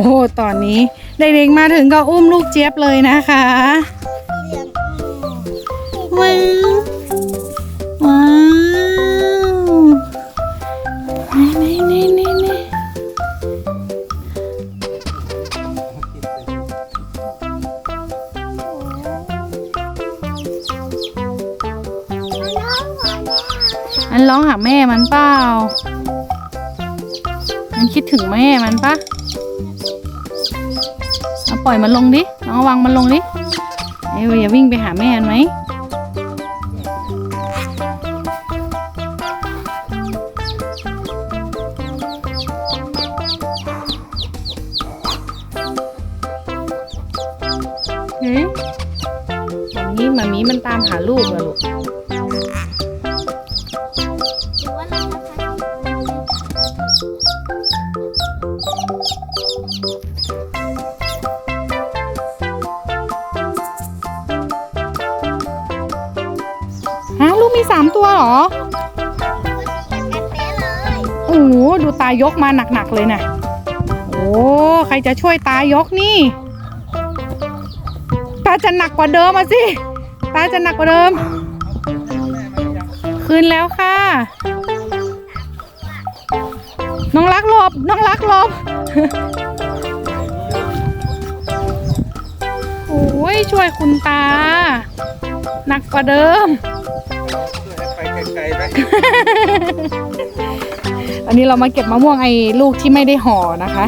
อ้โหตอนนี้เด็กๆมาถึงก็อุ้มลูกเจี๊ยบเลยนะคะว้าวว้าวนี่นี่นี่นี่อันน้องหวานอ่มันร้องหาแม่มันเปล่า มันคิดถึงแม่มันปะ ปล่อยมันลงดิเอาวางมันลงดิเอ้ยอย่าวิ่งไปหาแม่ไหม หรอโอ้โหดูตายกมาหนักๆเลยนะโอ้ใครจะช่วยตายกนี่ ตาจะหนักกว่าเดิมมาสิ ตาจะหนักกว่าเดิม คืนแล้วค่ะ น้องรักหลบ น้องรักหลบโอ้ยช่วยคุณตา หนักกว่าเดิม ไกลๆไหมอันนี้เรามาเก็บมะม่วงไอ้ลูกที่ไม่ได้ห่อนะคะ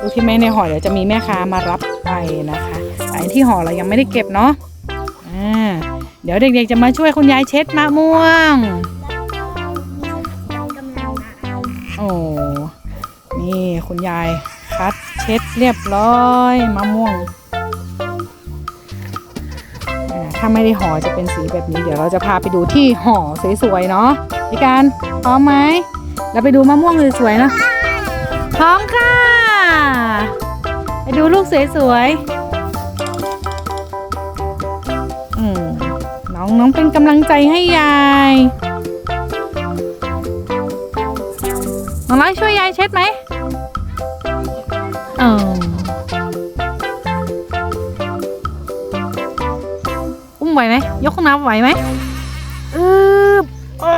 ลูกที่ไม่ได้ห่อเดี๋ยวจะมีแม่ค้ามารับไปนะคะแต่ไอ้ที่ห่อเรายังไม่ได้เก็บเนาะอ่าเดี๋ยวเด็กๆจะมาช่วยคุณยายเช็ดมะม่วง โอ้นี่คุณยายคัดเช็ดเรียบร้อยมะม่วงาถ้าไม่ได้ห่อจะเป็นสีแบบนี้ เดี๋ยวเราจะพาไปดูที่ห่อสวยๆเนาะพี่การพร้อมไหมเราไปดูมะม่วงสวยๆนะพร้อมค่ะ ไปดูลูกสวยๆอืมน้องน้องเป็นกำลังใจให้ยายน้องรักช่วยยายเช็ดไหม ไหวไหมยกน้ำไหวไหมอืบโอ้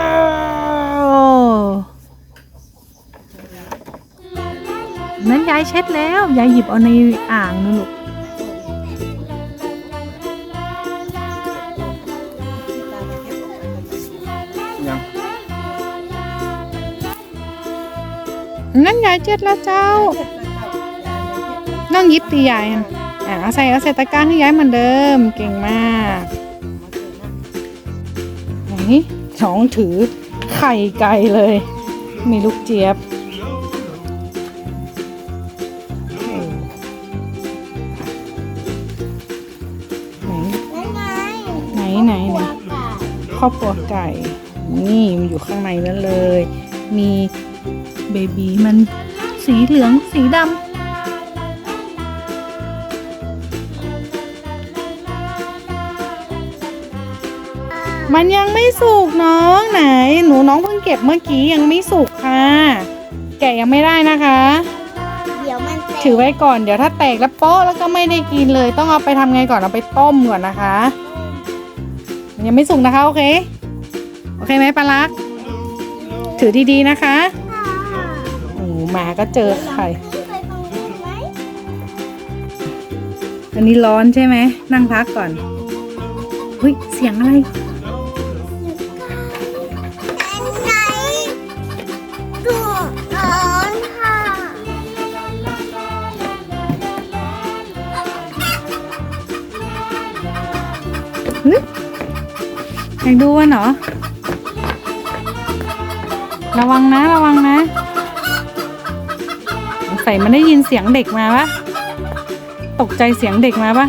นั้นยายเช็ดแล้ว ยายหยิบเอาในอ่างนู่นลูกยังงั้นยายเช็ดแล้วเจ้า น้องหยิบตียายอะอะเอาใส่เอาใส่ตะกร้าให้ยายเหมือนเดิม เก่งมากไห น้องถือไข่ไก่เลย มีลูกเจี๊ยบ ไหน ไหนไหนครอบครัวไก่ นี่มันอยู่ข้างในนั้นเลย มีเบบีมันสีเหลืองสีดำ มันยังไม่สุกน้องไหน หนูน้องเพิ่งเก็บเมื่อกี้ยังไม่สุกค่ะ แกะยังไม่ได้นะคะ เดี๋ยวมันแตกถือไว้ก่อนเดี๋ยวถ้าแตกแล้วโป๊ะแล้วก็ไม่ได้กินเลย ต้องเอาไปทำไงก่อนเอาไปต้มก่อนนะคะมันยังไม่สุกนะคะโอเค โอเคไหมปลาลัก ถือดีๆนะคะโอ้มาก็เจอไข่ขึ้นไปตรงนี้ไหมอันนี้ร้อนใช่ไหมนั่งพักก่อนเฮ้ยเสียงอะไร อยากดูวันเหรอ ระวังนะระวังนะสงสัยมันได้ยินเสียงเด็กมาปะตกใจเสียงเด็กมาปะ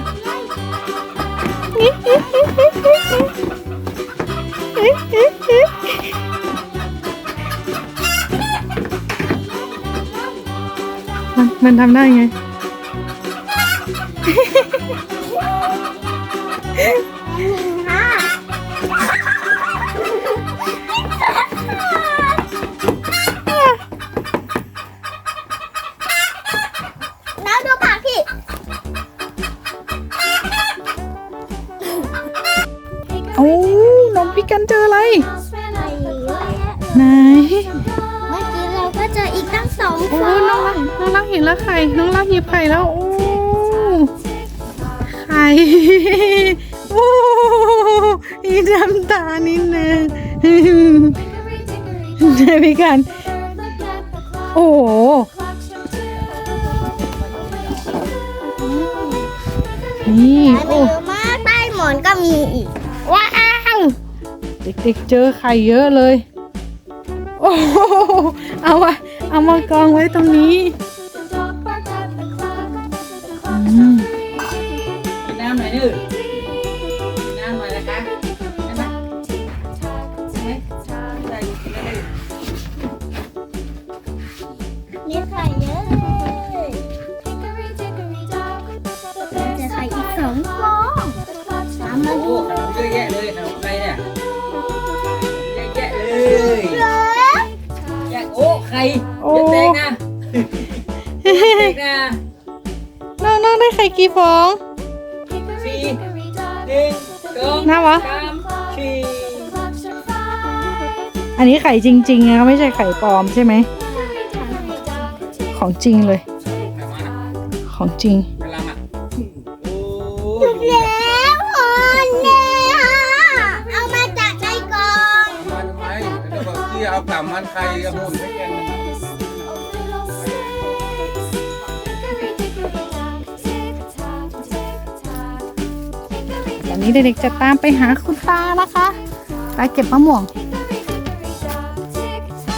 มันมันทำได้ไงค่ นแล้วไข่น้องรักหยิบไข่แล้วโอ้ไข่โอ้อีน้ำตานิดนึงใช่พี่กัน โอ้โหนี่ไข่โอ้เยอะมากใต้หมอนก็มีอีก ว้าวเด็กๆเจอไข่เยอะเลย โอ้โหเอามาเอามากองไว้ตรงนี้อืมกิ นน้ำหน่อยนึกินน้ำหน่อยนะคะได้ไหมได้ไหมได้กินได้ไหมมีไข่เยอะเลยจะไข่อีกสองฟองตามมาโอ้ดูขนมเยอะแยะเลยขนมอะไรเนี่ยเยอะแยะเลยเลยแยะโอ้ไข่อย่าแตกนะ ข่กี่ฟอง สี่หนึ่งสองน่าวะ สามสี่อันนี้ไข่จริงๆนะคะไม่ใช่ไข่ปลอมใช่ไหม ของจริงเลยไหนมาน่ะของจริง กำลังอะโอ้หยุดแล้วคนเนี่ยเอามาจากในกล่อง มาทำไมเดี๋ยวบอกที่เอากลับมันใครกับหุ่นไม่แกน ตอนนี้เด็กๆจะตามไปหาคุณตานะคะตาเก็บมะม่วง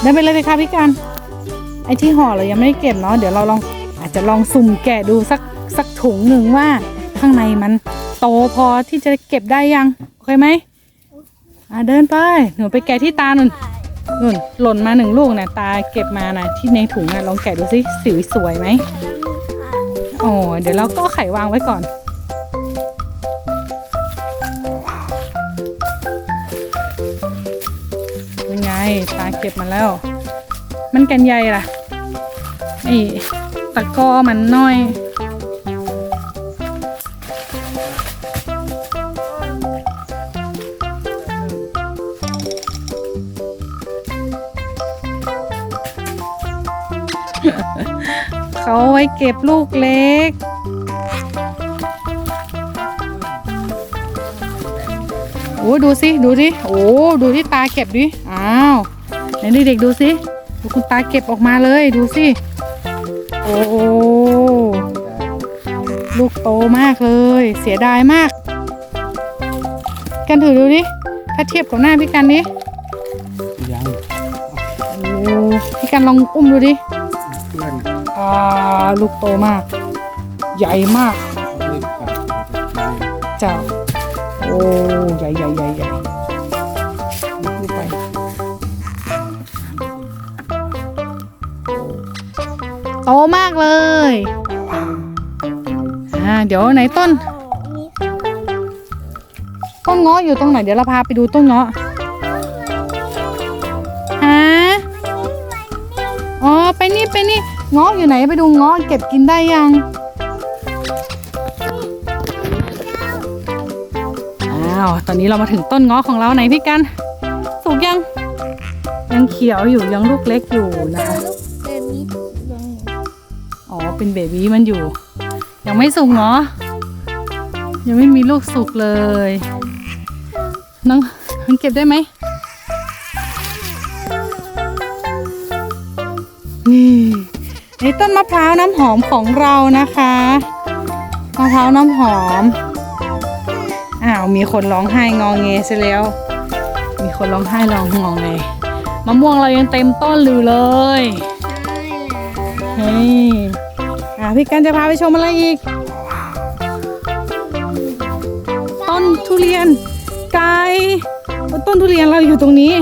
เดินไปเลยเลยค่ะพี่กันไอ้ที่ห่อเรายังไม่ได้เก็บเนาะเดี๋ยวเราลองอาจจะลองสุ่มแกะดูสักสักถุงหนึ่งว่าข้างในมันโตพอที่จะเก็บได้ยังโอเคไหมอะเดินไปหนูไปแกะที่ตาหนุนหนุนหล่นมาหนึ่งลูกนะตาเก็บมานะที่ในถุงนะลองแกะดูสิสีสวยไหมโอ้เดี๋ยวเราก็ไข่วางไว้ก่อน ตาเก็บมาแล้ว มันกันใหญ่ล่ะไอ้ตะกอมันน้อยเขาไว้เก็บลูกเล็ก โอ้ดูสิ ดูสิ โอ้ ดูที่ตาเก็บดิ อ้าวไหนเด็กๆดูสิดูคุณตาเก็บออกมาเลยดูสิ โอ้โหลูกโตมากเลย เสียดายมาก กันถือดูดิถ้าเทียบกับหน้าพี่กันดิยังโอ้พี่กันลองอุ้มดูดิเพื่อนอ่าลูกโตมาก ใหญ่มากรีบกลับเจ้าโอ้ใหญ่ใหญ่ใหญ่ใหญ่ ตมากเลยอ่าเดี๋ยวไหนต้น ต้นเงาะอยู่ตรงไหนเดี๋ยวเราพาไปดูต้นเงาะฮะอ๋อไปนี่ไปนี่เงาะอยู่ไหนไปดูเงาะเก็บกินได้ยังอ้าวตอนนี้เรามาถึงต้นเงาะของเราไหนพี่กันสุกยังยังเขียวอยู่ยังลูกเล็กอยู่นะคะ เป็นเบบี้มันอยู่ ยังไม่สุกเนาะยังไม่มีลูกสุกเลยน้องน้องเก็บได้ไหมนี่นี่ต้นมะพร้าวน้ำหอมของเรานะคะมะพร้าวน้ำหอมอ้าวมีคนร้องไห้งองเงซะแล้ว มีคนร้องไห้ร้องงองเงมะม่วงเรายังเต็มต้นอยู่เลยใช่แล้วเฮ้ย อะพี่กันจะพาไปชมอะไรอีก ต้นทุเรียนไกลต้นทุเรียนเราอยู่ตรงนี้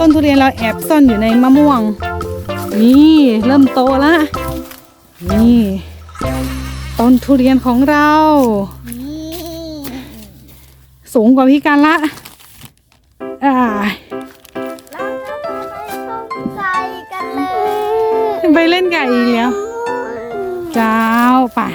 ต้นทุเรียนเราแอบซ่อนอยู่ในมะม่วง นี่เริ่มโตแล้วนี่ต้นทุเรียนของเรา สูงกว่าพี่กันละอ่าเราจะไปต้มไก่กันเลยไปเล่นไก่อีกแล้ว เจ้าป่ะ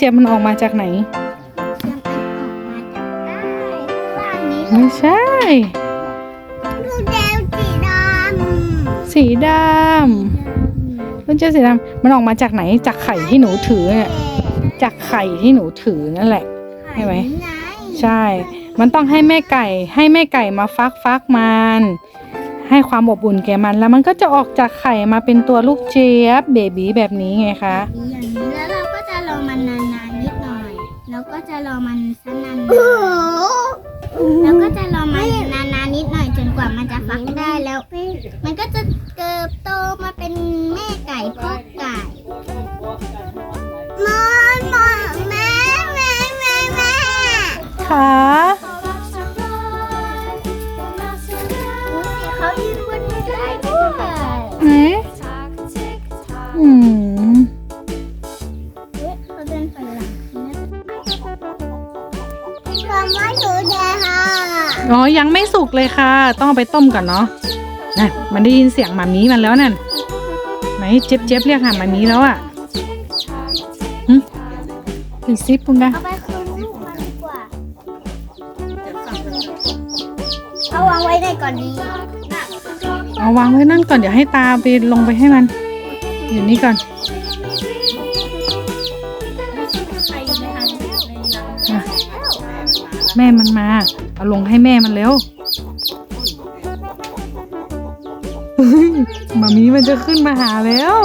เจี๊ยบมันออกมาจากไหน ไม่ใช่ ลูกแดงสีดำสีดำลูกเจี๊ยบสีดำมันออกมาจากไหน จากไข่ที่หนูถือเนี่ย จากไข่ที่หนูถือนั่นแหละใช่ไหมไงใช่ มันต้องให้แม่ไก่ ให้แม่ไก่มาฟักฟักมัน ให้ความอบอุ่นแก่มัน แล้วมันก็จะออกจากไข่มาเป็นตัวลูกเจี๊ยบเบบีแบบนี้ไงคะ อย่างนี้แล้วเราก็จะรอมันนานๆนิดหน่อย แล้วก็จะรอมันสักนานๆแล้วก็จะรอมันนานๆนิดหน่อยจนกว่ามันจะฟักได้แล้ว มันก็จะเติบโตมาเป็นแม่ไก่พ่อไก่มอนมอน อ๋อ ยังไม่สุกเลยค่ะ ต้องเอาไปต้มก่อนเนาะนะมันได้ยินเสียงหมามีมันแล้วนั่น ไหนเจี๊ยบเจี๊ยบเรียกหาหมามีแล้วอะ่ะหึอีซิปปุ้งนะเอาไปคืนลูกมันดีกว่า เอาวางไว้ในก่อนดีเอาวางไว้นั่นก่อน เดี๋ยวให้ตาไปลงไปให้มัน อยู่นี่ก่อนอะแม่มันมา เอาลงให้แม่มันเร็วมามีมันจะขึ้นมาหาแล้ว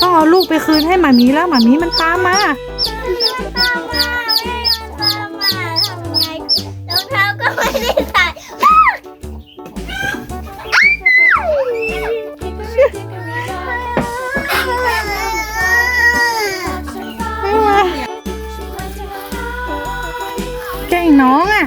ต้องเอาลูกไปคืนให้มามีแล้วมามีมันตามมา น้องอะ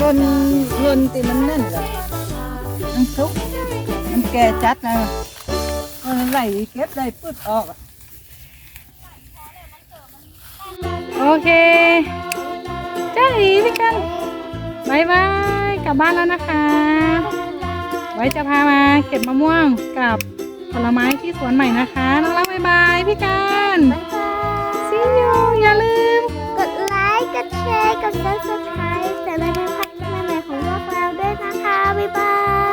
ลนลนตีมันแน่นเลยมันทุกมันแก่จัดนะมันไหลเก็บได้ปึ๊ดออก โอเคจ้าหนีพี่กันบายบายกลับบ้านแล้วนะคะ ไว้จะพามาเก็บมะม่วงกับผลไม้ที่สวนใหม่นะคะน้องรักบายบายพี่กันบายบาย see you อย่าลืม กดไลค์ กดแชร์ กด subscribe บ๊ายบาย